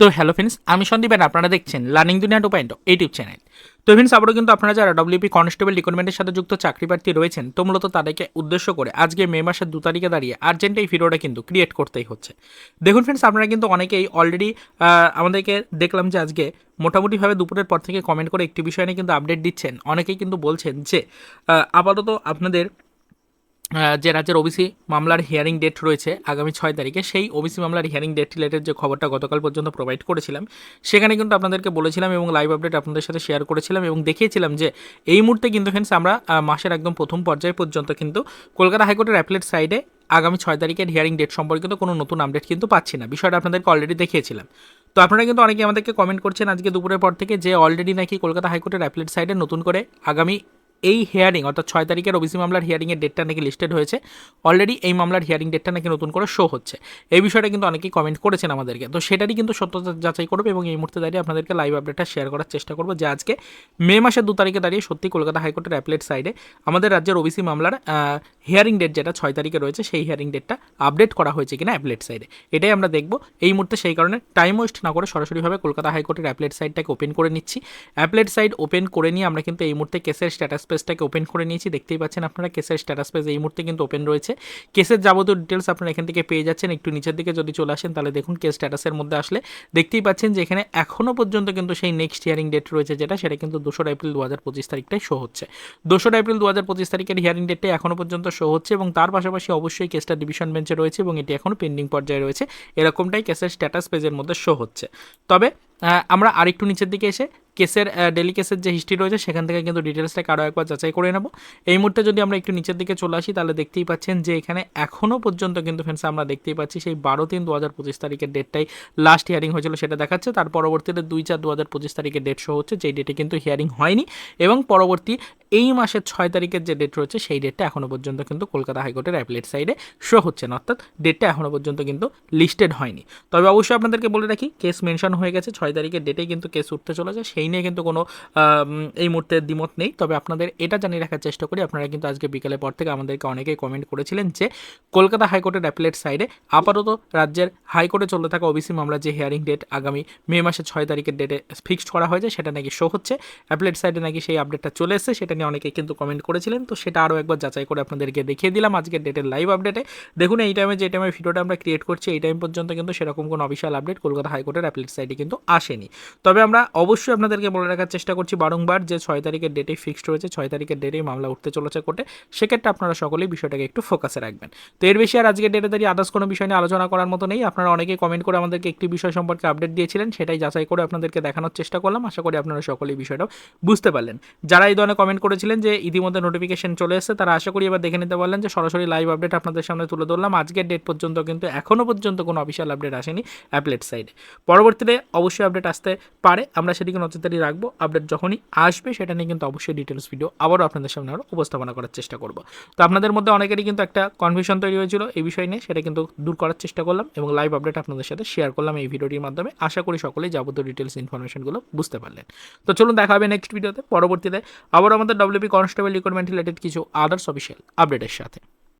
তো hello friends আমি Sandeep and আপনারা দেখছেন learning Duniya two point YouTube channel তো ফ্রেন্ডস আবারও কিন্তু আপনারা যারা ডব্লিউপি কনস্টেবল রিক্রুটমেন্টের সাথে যুক্ত চাকরি প্রার্থী রয়েছেন, তো মূলত তাদেরকে উদ্দেশ্য করে আজকে মে মাসের দু তারিখে দাঁড়িয়ে আর্জেন্ট এই ভিডিওটা কিন্তু ক্রিয়েট করতেই হচ্ছে। দেখুন ফ্রেন্ডস আপনারা কিন্তু অনেকেই অলরেডি আমাদেরকে দেখলাম যে আজকে মোটামুটিভাবে দুপুরের পর থেকে কমেন্ট করে একটি বিষয় নিয়ে কিন্তু আপডেট দিচ্ছেন। অনেকেই কিন্তু বলছেন যে আপাতত আপনাদের যে রাজ্যের ওবিসি মামলার হিয়ারিং ডেট রয়েছে আগামী ছয় তারিখে, সেই ওবিসি মামলার হিয়ারিং ডেট রিলেটেড যে খবরটা গতকাল পর্যন্ত প্রোভাইড করেছিলাম, সেখানে কিন্তু আপনাদেরকে বলেছিলাম এবং লাইভ আপডেট আপনাদের সাথে শেয়ার করেছিলাম এবং দেখিয়েছিলাম যে এই মুহূর্তে কিন্তু ফ্রেন্ডস আমরা মাসের একদম প্রথম পর্যায় পর্যন্ত কিন্তু কলকাতা হাইকোর্টের অ্যাপলেট সাইডে আগামী ছয় তারিখের হিয়ারিং ডেট সম্পর্কিত কোনো নতুন আপডেট কিন্তু পাচ্ছি না। বিষয়টা আপনাদেরকে অলরেডি দেখিয়েছিলাম। তো আপনারা কিন্তু অনেকে আমাদেরকে কমেন্ট করছেন আজকে দুপুরের পর থেকে যে অলরেডি নাকি কলকাতা হাইকোর্টের অ্যাপলেট সাইডে নতুন করে আগামী এই হিয়ারিং অর্থাৎ ছয় তারিখের ওবিসি মামলার হিয়ারিংয়ের ডেটটা নাকি লিস্টেড হয়েছে। অলরেডি এই মামলার হিয়ারিং ডেটটা নাকি নতুন করে শো হচ্ছে। এই বিষয়টা কিন্তু অনেকেই কমেন্ট করেছেন আমাদেরকে। তো সেটারই কিন্তু সত্যতা যাচাই করবে এবং এই মুহূর্তে দাঁড়িয়ে আপনাদেরকে লাইভ আপডেটটা শেয়ার করার চেষ্টা করব, যে আজকে মে মাসের দু তারিখে দাঁড়িয়ে সত্যি কলকাতা হাইকোর্টের অ্যাপলেট সাইডে আমাদের রাজ্যের ওবিসি মামলার হিয়ারিং ডেট যেটা ছয় তারিখে রয়েছে, সেই হিয়ারিং ডেটটা আপডেট করা হয়েছে কিনা অ্যাপলেট সাইডে এটাই আমরা দেখব। এই মুহূর্তে সেই কারণে টাইম ওয়েস্ট না করে সরাসরিভাবে কলকাতা হাইকোর্টের অ্যাপলেট সাইটটাকে ওপেন করে নিচ্ছি। অ্যাপলেট সাইট ওপেন করে নিয়ে আমরা কিন্তু এই মুহূর্তে কেসের স্ট্যাটাস পেজটাকে ওপেন করে নিয়েছি। দেখতেই পাচ্ছেন আপনারা কেসের স্ট্যাটাস পেজ এই মুহূর্তে কিন্তু ওপেন রয়েছে। কেসের যাবতীয় ডিটেলস আপনারা এখান থেকে পেয়ে যাচ্ছেন। একটু নিচের দিকে যদি চলে আসেন, তাহলে দেখুন কেস স্ট্যাটাসের মধ্যে আসলে দেখতেই পাচ্ছেন যে এখানে এখনও পর্যন্ত কিন্তু সেই নেক্সট হিয়ারিং ডেট রয়েছে যেটা, সেটা কিন্তু দোসরা এপ্রিল দু হাজার পঁচিশ তারিখটাই শো হচ্ছে। দোসরা এপ্রিল দু হাজার পঁচিশ তারিখের হিয়ারিং ডেটটাই এখনও পর্যন্ত শো হচ্ছে এবং তার পাশাপাশি অবশ্যই কেসটা ডিভিশন বেঞ্চে রয়েছে এবং এটি এখনও পেন্ডিং পর্যায়ে রয়েছে। এরকমটাই কেসের স্ট্যাটাস পেজের মধ্যে শো হচ্ছে। তবে আমরা আরেকটু নিচের দিকে এসে কেসের ডেলি কেসের যে হিস্ট্রি রয়েছে, সেখান থেকে কিন্তু ডিটেলসটাকে আরও একবার যাচাই করে নেব। এই মুহূর্তে যদি আমরা একটু নিচের দিকে চলে আসি, তাহলে দেখতেই পাচ্ছেন যে এখানে এখনও পর্যন্ত কিন্তু ফ্রেন্ডস আমরা দেখতেই পাচ্ছি সেই বারো তিন দু হাজার পঁচিশ তারিখের ডেটটাই লাস্ট হিয়ারিং হয়েছিল, সেটা দেখাচ্ছে। তার পরবর্তীতে দুই চার দু হাজার পঁচিশ তারিখের ডেট শো হচ্ছে, যেই ডেটে কিন্তু হিয়ারিং হয়নি। এবং পরবর্তী এই মাসের ছয় তারিখের যে ডেট রয়েছে, সেই ডেটটা এখনও পর্যন্ত কিন্তু কলকাতা হাইকোর্টের অ্যাপলেট সাইডে শো হচ্ছে না। অর্থাৎ ডেটটা এখনও পর্যন্ত কিন্তু লিস্টেড হয়নি। তবে অবশ্যই আপনাদেরকে বলে রাখি কেস মেনশন হয়ে গেছে, ছয় তারিখের ডেটে কিন্তু কেস উঠতে চলেছে। সেই নিয়ে কিন্তু কোনো এই মুহূর্তে দ্বিমত নেই। তবে আপনাদের এটা জানিয়ে রাখার চেষ্টা করি, আপনারা কিন্তু আজকে বিকালের পর থেকে আমাদেরকে অনেকেই কমেন্ট করেছিলেন যে, কলকাতা হাইকোর্টের অ্যাপলেট সাইডে আপাতত রাজ্যের হাইকোর্টে চলতে থাকা ওবিসি মামলার যে হিয়ারিং ডেট আগামী মে মাসের ছয় তারিখের ডেটে ফিক্সড করা হয়েছে, সেটা নাকি শো হচ্ছে। অ্যাপলেট সাইডে নাকি সেই আপডেটটা চলে এসেছে, সেটা নিয়ে অনেকেই কিন্তু কমেন্ট করেছিলেন। তো সেটা আরও একবার যাচাই করে আপনাদেরকে দেখিয়ে দিলাম আজকের ডেটের লাইভ আপডেটে দেখুন, এই টাইমে যে টাইমে ভিডিওটা আমরা ক্রিয়েট করছি, এই টাইম পর্যন্ত কিন্তু সেরকম কোনো অফিসিয়াল আপডেট কলকাতা হাইকোর্টের অ্যাপলেট সাইডে কিন্তু আসেনি। তবে আমরা অবশ্যই আপনাদেরকে বলে রাখার চেষ্টা করছি বারংবার যে ছয় তারিখের ডেটে ফিক্সড রয়েছে, ছয় তারিখের ডেটেই মামলা উঠতে চলেছে কোর্টে। সেক্ষেত্রে আপনারা সকলেই বিষয়টাকে একটু ফোকাসে রাখবেন। তো এর বেশি আর আজকের ডেটে দাঁড়িয়ে আদার্স কোনো বিষয় নিয়ে আলোচনা করার মতো নেই। আপনারা অনেকেই কমেন্ট করে আমাদেরকে একটি বিষয় সম্পর্কে আপডেট দিয়েছিলেন, সেটাই যাচাই করে আপনাদেরকে দেখানোর চেষ্টা করলাম। আশা করি আপনারা সকলেই বিষয়টা বুঝতে পারলেন। যারা এই ধরনের কমেন্ট করেছিলেন যে ইতিমধ্যে নোটিফিকেশন চলে এসেছে। তারা আশা করি এবার দেখে নিতে পারলেন যে সরাসরি লাইভ আপডেট আপনাদের সামনে তুলে ধরলাম। আজকের ডেট পর্যন্ত কিন্তু এখনও পর্যন্ত কোনো অফিসিয়াল আপডেট আসেনি অ্যাপলেট সাইডে পরবর্তীতে অবশ্যই আপডেট আসতে পারে। আমরা সেদিকে নজরদারি রাখব। আপডেট যখনই আসবে সেটা নিয়ে কিন্তু অবশ্যই ডিটেলস ভিডিও আবারও আপনাদের সামনে আরও উপস্থাপনা করার চেষ্টা করব। তো আপনাদের মধ্যে অনেকেরই কিন্তু একটা কনফিউশন তৈরি হয়েছিল এই বিষয় নিয়ে। সেটা কিন্তু দূর করার চেষ্টা করলাম এবং লাইভ আপডেট আপনাদের সাথে শেয়ার করলাম এই ভিডিওটির মাধ্যমে। আশা করি সকলেই যাবতীয় ডিটেলস ইনফরমেশনগুলো বুঝতে পারলেন। তো চলুন দেখা হবে নেক্সট ভিডিওতে পরবর্তীতে আবার আমাদের ডব্লিউপি কনস্টেবল রিক্রুটমেন্ট রিলেটেড কিছু আদার্স অফিসিয়াল আপডেটের সাথে।